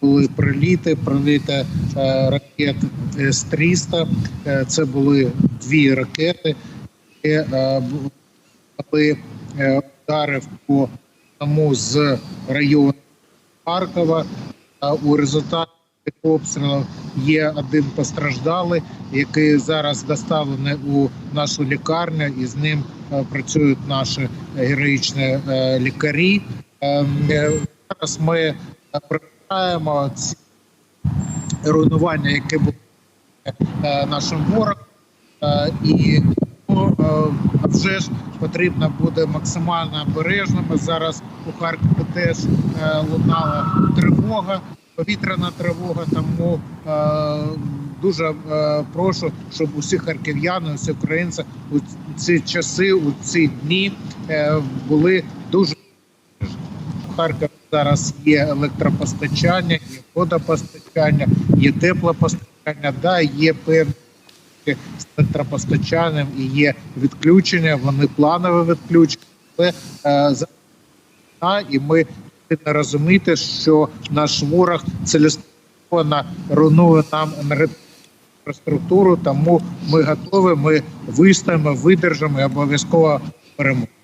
були приліти, приліти е, ракет С-300. Е, Це були дві ракети, які е, були е, удари по одному з районів Харкова. У результаті цих обстрілів є один постраждалий, який зараз доставлений у нашу лікарню, і з ним працюють наші героїчні лікарі. Е, е, Зараз ми прибираємо ці руйнування, які були е, нашим ворогом, Е, і ну, е, вже ж потрібно буде максимально обережними. Зараз у Харкові теж лунала тривога, повітряна тривога. Тому дуже прошу, щоб усі харків'яни, усі українці у ці часи, у ці дні були дуже. В Харкові зараз є електропостачання, є водопостачання, є теплопостачання, да, є певні з електропостачанням і є відключення, вони планове відключення, але е, за і ми повинні розуміти, що наш ворог цілеспрямовано руйнує нам енергетичну інфраструктуру, тому ми готові, ми вистоїмо, видержимо і обов'язково переможемо.